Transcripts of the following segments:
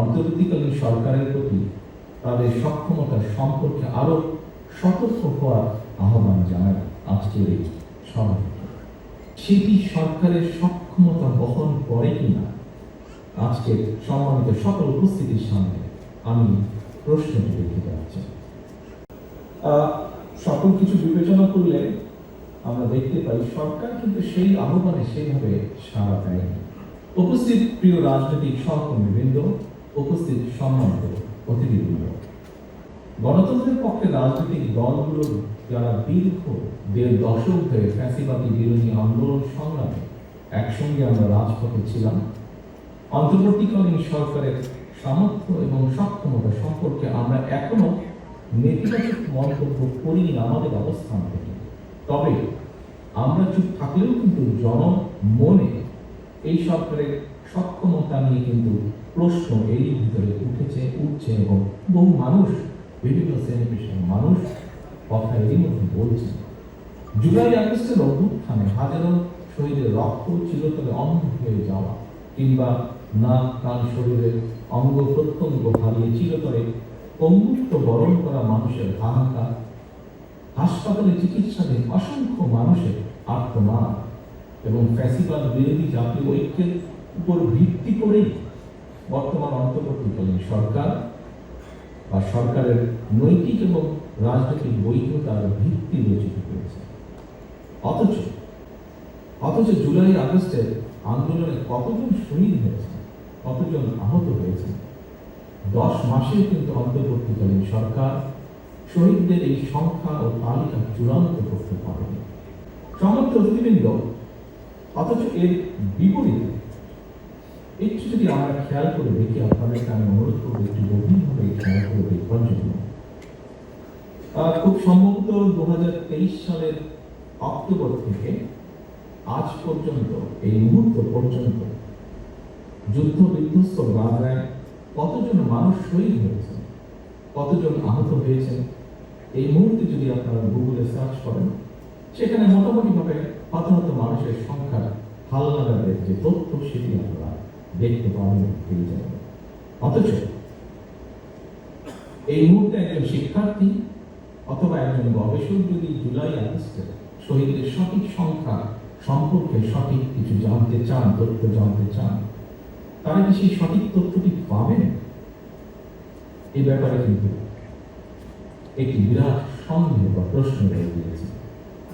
অন্তর্বর্তীকালীন সরকারের প্রতি তাদের সক্ষমতা সম্পর্কে আরও সতর্ক হওয়ার আহ্বান জানায় আজকের এই সভা সেটি সরকারের সক্ষমতা বহন করে কিনা? আজকে সম্মানিত সকল উপস্থিতির সামনে আমি প্রশ্নটি রেখে যাচ্ছি। সকল কিছু বিবেচনা করলে আমরা দেখতে পাই সরকার কিন্তু সেই আহ্বানে সেইভাবে সাড়া দেয়নি। উপস্থিত প্রিয় রাজনৈতিক সহকর্মীবৃন্দ উপস্থিত সম্মানিত অতিথিবৃন্দ। গণতন্ত্রের পক্ষে রাজনৈতিক দলগুলো যারা দীর্ঘ দেড় দশক ধরে ফ্যাসিবাদী বিরোধী আন্দোলন সংগ্রামে একসঙ্গে আমরা রাজপথে ছিলাম, অন্তর্বর্তীকালীন সরকারের সামর্থ্য এবং সক্ষমতা সম্পর্কে আমরা এখনও নেতিবাচক মন্তব্য করিনি আমাদের অবস্থান থেকে। তবে আমরা চুপ থাকলেও কিন্তু জন মনে এই সরকারের সক্ষমতা নিয়ে কিন্তু প্রশ্ন এরই ভিতরে উঠেছে, উঠছে এবং বহু মানুষ, বিভিন্ন শ্রেণি পেশার মানুষ কথা এরই মধ্যে বলছে। জুলাই আগস্টের অভ্যুত্থানে হাজারো শরীরের রক্ত চিরতরে অন্ধ হয়ে যাওয়া, কিংবা নাক, কান, শরীরের অঙ্গ প্রত্যঙ্গ হারিয়ে চিরতরে পঙ্গুত্ব বরণ করা মানুষের হাহাকার হাসপাতালে চিকিৎসাধীন অসংখ্য মানুষের আত্মমান এবং ফ্যাসিবাদ বিরোধী জাতীয় ঐক্যের উপর ভিত্তি করেই বর্তমান অন্তর্বর্তীকালীন সরকার বা সরকারের নৈতিক এবং রাজনৈতিক বৈধতার ভিত্তি রচিত করেছে। অথচ অথচ জুলাই আগস্টের আন্দোলনে কতজন শহীদ হয়েছে কতজন আহত হয়েছে দশ মাসে কিন্তু অন্তর্বর্তীকালীন সরকার শহীদদের এই সংখ্যা ও তালিকা চূড়ান্ত করতে পারেনি। সমস্ত অতিথিবৃন্দ, অথচ এর বিপরীতে একটু যদি আমরা খেয়াল করে দেখি আপনাদেরকে আমি অনুরোধ করব, একটু গভীরভাবে খেয়াল করে দেখবার জন্য খুব সম্ভবত দু সালের অক্টোবর থেকে আজ পর্যন্ত, এই মুহূর্ত পর্যন্ত যুদ্ধ বিধ্বস্ত গাজায় কতজন মানুষ শহীদ হয়েছে কতজন আহত হয়েছে এই মুহূর্তে যদি আপনারা গুগলে সার্চ করেন, সেখানে মোটামুটিভাবে হত হত মানুষের সংখ্যা হালনাগাদের যে তথ্য সেটি আপনারা দেখতে পাবেন পেয়ে যাবেন অথচ এই মুহূর্তে একজন শিক্ষার্থী অথবা একজন গবেষক যদি জুলাই আগস্টে শহীদের সঠিক সংখ্যা সম্পর্কে সঠিক কিছু জানতে চান, তথ্য জানতে চান, তারা কি সেই সঠিক তথ্যটি পাবেন? এই ব্যাপারে কিন্তু একটি বিরাট সন্দেহ বা প্রশ্ন রয়ে গিয়েছে।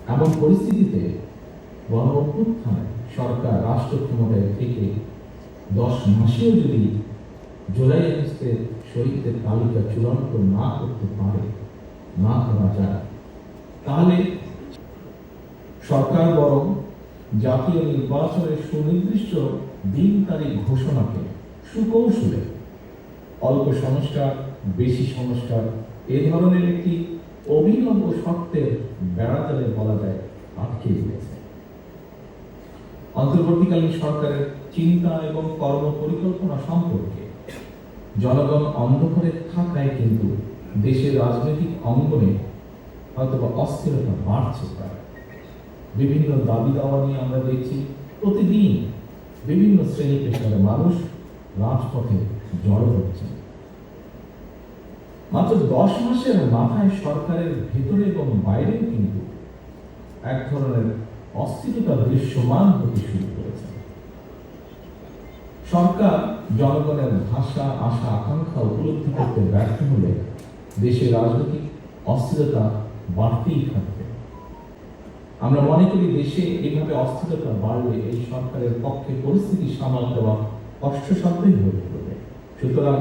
এমন পরিস্থিতিতে গণ সরকার রাষ্ট্র ক্ষমতায় থেকে দশ মাসেও যদি জুলাই আগস্টের শহীদদের তালিকা চূড়ান্ত না করতে পারে, না করা যায়, তাহলে সরকার বরং জাতীয় নির্বাচনের সুনির্দিষ্ট দিন তারিখ ঘোষণাকে সুকৌশলে অল্প সংস্কার, বেশি সংস্কার এ ধরনের একটি অভিনব শর্তের বেড়াতালে বলা যায়, আটকে দিয়েছে। অন্তর্বর্তীকালীন সরকারের চিন্তা এবং কর্ম পরিকল্পনা সম্পর্কে। জনগণ অন্ধকারে থাকায় কিন্তু দেশের রাজনৈতিক অঙ্গনে হয়তোবা অস্থিরতা বাড়ছে প্রায়। বিভিন্ন দাবি দাওয়া নিয়ে আমরা দেখছি, প্রতিদিন বিভিন্ন শ্রেণি পেশার মানুষ রাজপথে জড়ো হচ্ছে মাত্র দশ মাসের মাথায় সরকারের ভেতরে এবং বাইরেও কিন্তু এক ধরনের অস্থিরতা দৃশ্যমান হতে শুরু করেছে। সরকার জনগণের ভাষা, আশা, আকাঙ্ক্ষা উপলব্ধি করতে ব্যর্থ হলে দেশের রাজনৈতিক অস্থিরতা বাড়তেই থাকবে। আমরা মনে করি দেশে এইভাবে অস্থিরতা বাড়লে এই সরকারের পক্ষে পরিস্থিতি সামাল দেওয়া কষ্টসাধ্যই হয়ে পড়বে। সুতরাং